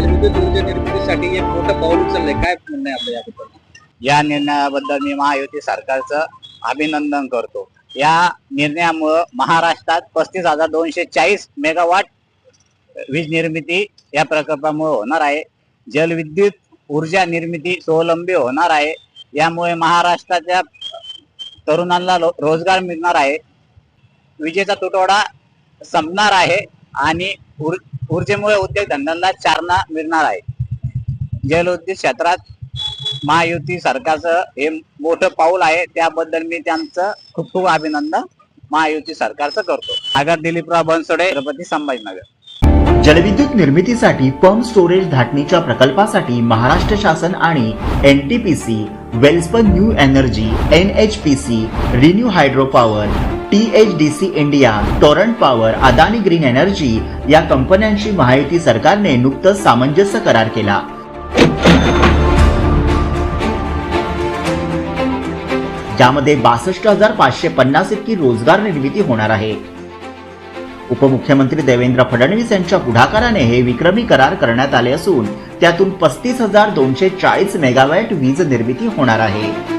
जलविद्युत ऊर्जा निर्मितीसाठी एक मोठं पाऊल उचललंय. काय म्हणणं आहे आपलं याबद्दल? या निर्णयाबद्दल मी महायुती सरकारचं अभिनंदन करतो. या निर्णयामुळं महाराष्ट्रात पस्तीस हजार दोनशे चाळीस मेगावाट वीज निर्मिती या प्रकल्पामुळे होणार आहे. जलविद्युत ऊर्जा निर्मिती स्वावलंबी होणार आहे. यामुळे महाराष्ट्राच्या तरुणांना रोजगार मिळणार आहे. विजेचा तुटवडा संपणार आहे आणि ऊर्जेमुळे उद्योगधंद्यांना चालना मिळणार आहे. जलउद्योग क्षेत्रात महायुती सरकारचं हे मोठं पाऊल आहे. त्याबद्दल मी त्यांचं खूप खूप अभिनंदन महायुती सरकारचं करतो. आगर दिलीपराव बनसोडे छत्रपती संभाजीनगर. जलविद्युत निर्मितीसाठी पंप स्टोरेज धाटणीच्या प्रकल्पासाठी महाराष्ट्र शासन आणि N T P C Welspun new energy N H P C renew hydro power T H D C India Torrent power Adani green energy या कंपन्यांशी महायुती सरकारने नुकतंच सामंजस्य करार केला. ज्यामध्ये बासष्ट हजार पाचशे पन्नास इतकी रोजगार निर्मिती होणार आहे. उपमुख्यमंत्री देवेंद्र फडणवीस यांच्या पुढाकाराने हे विक्रमी करार करण्यात आले असून त्यातून पस्तीस हजार दोनशे चाळीस मेगावॅट वीज निर्मिती होणार आहे.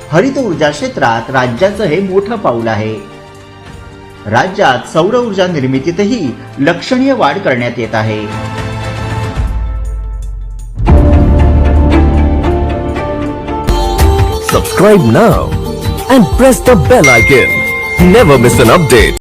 हरित ऊर्जा क्षेत्रात राज्याचं हे मोठं पाऊल आहे. राज्यात सौर ऊर्जा निर्मितीतही लक्षणीय वाढ करण्यात येत आहे. Subscribe now and press the bell icon never miss an update